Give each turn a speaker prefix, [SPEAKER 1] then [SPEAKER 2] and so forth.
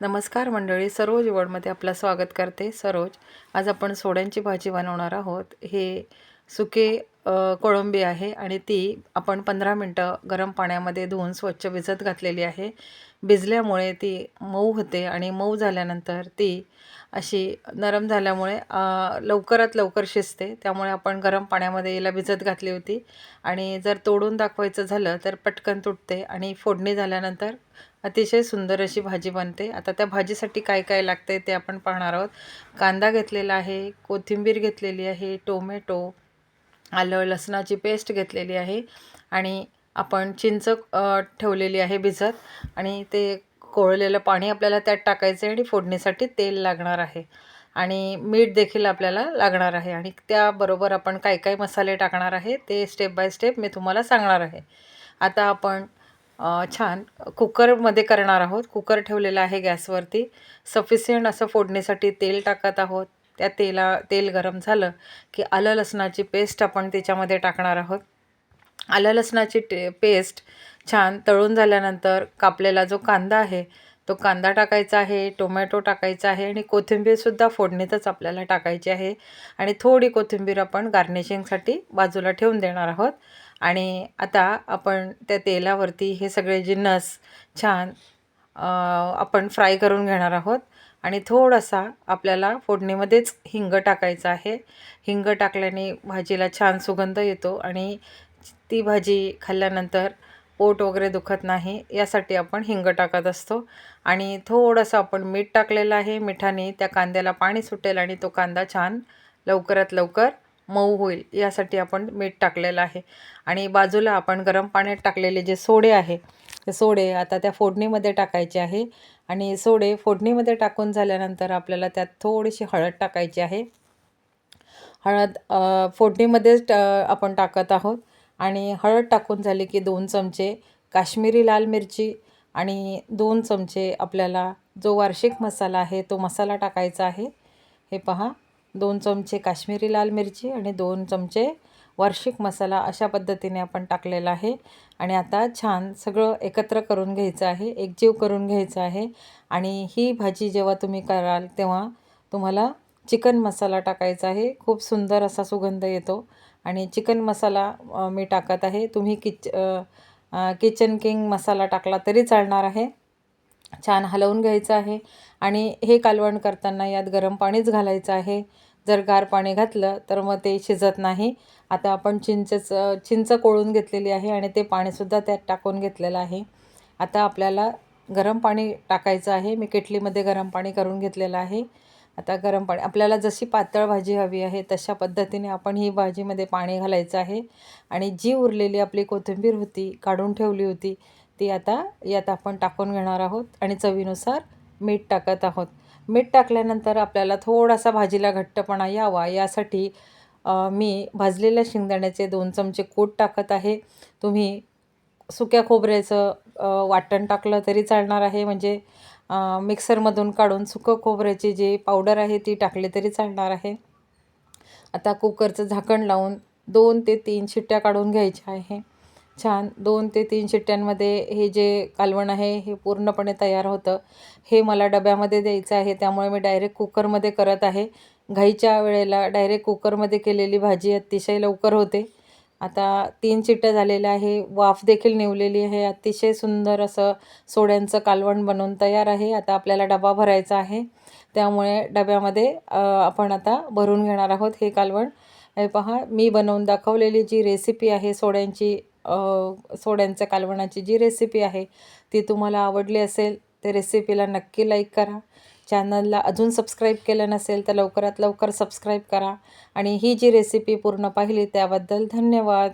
[SPEAKER 1] नमस्कार मंडळी सरोज वडमध्ये आपलं स्वागत करते. सरोज आज आपण सोड्यांची भाजी बनवणार आहोत. हे सुके कोळंबी आहे आणि ती आपण पंधरा मिनटं गरम पाण्यामध्ये धुवून स्वच्छ भिजत घातलेली आहे. भिजल्यामुळे ती मऊ होते आणि मऊ झाल्यानंतर ती अशी नरम झाल्यामुळे लवकरात लवकर शिजते. त्यामुळे आपण गरम पाण्यामध्ये याला भिजत घातली होती. आणि जर तोडून दाखवायचं झालं तर पटकन तुटते आणि फोडणी झाल्यानंतर अतिशय सुंदर अशी भाजी बनते. आता त्या भाजीसाठी काय काय लागते ते आपण पाहणार आहोत. कांदा घेतलेला आहे कोथिंबीर घेतलेली आहे टोमॅटो आलं लसणाची पेस्ट घेतलेली आहे. आणि आपण चिंच ठेवलेली आहे भिजत आणि ते कोळलेलं पाणी आपल्याला त्यात टाकायचं आहे आणि फोडणीसाठी तेल लागणार आहे. आणि मीठ देखील आपल्याला लागणार आहे आणि त्याबरोबर आपण काय काय मसाले टाकणार आहे ते स्टेप बाय स्टेप मी तुम्हाला सांगणार आहे. आता आपण छान कुकरमध्ये करणार आहोत. कुकर ठेवलेला आहे गॅसवरती. सफिशियंट असं फोडणीसाठी तेल टाकत आहोत. त्या तेला तेल गरम झालं की आलं लसणाची पेस्ट आपण त्याच्यामध्ये टाकणार आहोत. आलं लसणाची टे पेस्ट छान तळून झाल्यानंतर कापलेला जो कांदा आहे तो कांदा टाकायचा आहे टोमॅटो टाकायचा आहे आणि कोथिंबीरसुद्धा फोडणीतच आपल्याला टाकायची आहे. आणि थोडी कोथिंबीर आपण गार्निशिंगसाठी बाजूला ठेवून देणार आहोत. आणि आता आपण त्या तेलावरती हे सगळे जिन्नस छान आपण फ्राय करून घेणार आहोत. आणि थोडासा आपल्याला फोडणीमध्येच हिंग टाकायचं आहे. हिंग टाकल्याने भाजीला छान सुगंध येतो आणि ती भाजी खाल्ल्यानंतर पोट वगैरे दुखत नाही यासाठी आपण हिंग टाकत असतो. आणि थोडंसं आपण मीठ टाकलेलं आहे मिठाने त्या कांद्याला पाणी सुटेल आणि तो कांदा छान लवकरात लवकर मऊ होईल यासाठी आपण मीठ टाकलेलं आहे. आणि बाजूला आपण गरम पाण्यात टाकलेले जे सोडे आहे ते सोडे आता त्या फोडणीमध्ये टाकायचे आहे. आणि सोडे फोडणीमध्ये टाकून झाल्यानंतर आपल्याला त्यात थोडीशी हळद टाकायची आहे. हळद फोडणीमध्येच ट- आपण टाकत आहोत. आणि हळद टाकून झाली की दोन चमचे काश्मीरी लाल मिरची आणि दोन चमचे आपल्याला जो वार्षिक मसाला आहे तो मसाला टाकायचा आहे. हे पहा दोन चमचे काश्मीरी लाल मिरची आणि दोन चमचे वार्षिक मसाला अशा पद्धतीने आपण टाकलेला आहे. आणि आता छान सगळं एकत्र करून घ्यायचं आहे एकजीव करून घ्यायचं आहे. आणि ही भाजी जेव्हा तुम्ही कराल तेव्हा तुम्हाला चिकन मसाला टाकायचा आहे. खूप सुंदर असा सुगंध येतो. आणि चिकन मसाला मी टाकत आहे. तुम्ही किच किचन किंग मसाला टाकला तरी चालणार आहे. छान हलवून घ्यायचं आहे. आणि हे कालवण करताना यात गरम पाणीच घालायचं आहे. जर गार पाणी घातलं तर मग ते शिजत नाही. आता आपण चिंचेचं चिंच कोळून घेतलेली आहे आणि ते पाणीसुद्धा त्यात टाकून घेतलेलं आहे. आता आपल्याला गरम पाणी टाकायचं आहे. मी केटलीमध्ये गरम पाणी करून घेतलेलं आहे. आता गरम पाणी आपल्याला जशी पातळ भाजी हवी आहे तशा पद्धतीने आपण ही भाजीमध्ये पाणी घालायचं आहे. आणि जी उरलेली आपली कोथिंबीर होती काढून ठेवली होती ती आता यात आपण टाकून घेणार आहोत. आणि चवीनुसार मीठ टाकत आहोत. मीठ टाकल्यानंतर आपल्याला थोडासा भाजीला घट्टपणा यावा. यासाठी मी भाजलेल्या शेंगदाण्याचे दोन चमचे कूट टाकत आहे. तुम्ही सुक्या खोबऱ्याचं वाटण टाकलं तरी चालणार आहे. म्हणजे मिक्सरमधून काढून सुकं खोबऱ्याची जी पावडर आहे ती टाकली तरी चालणार आहे. आता कुकरचं झाकण लावून दोन ते तीन शिट्ट्या काढून घ्यायच्या आहे. छान दोन ते तीन शिट्ट्यांमध्ये हे जे कालवण आहे हे पूर्णपणे तयार होतं. हे मला डब्यामध्ये द्यायचं आहे त्यामुळे मी डायरेक्ट कुकरमध्ये करत आहे. घाईच्या वेळेला डायरेक्ट कुकरमध्ये केलेली भाजी अतिशय लवकर होते. आता तीन शिट्ट्या झालेल्या आहे. वाफ देखील निवलेली आहे. अतिशय सुंदर असं सोड्यांचं कालवण बनवून तयार आहे. आता आपल्याला डबा भरायचा आहे. त्यामुळे डब्यामध्ये आपण आता भरून घेणार आहोत हे कालवण. हे पहा मी बनवून दाखवलेली जी रेसिपी आहे सोड्यांची सोड्यांच्या कालवणाची जी रेसिपी आहे ती तुम्हाला आवडली असेल तर रेसिपीला नक्की लाईक करा. चॅनलला अजून सबस्क्राईब केलं नसेल तर लवकरात लवकर सबस्क्राईब करा. आणि ही जी रेसिपी पूर्ण पाहिली त्याबद्दल धन्यवाद.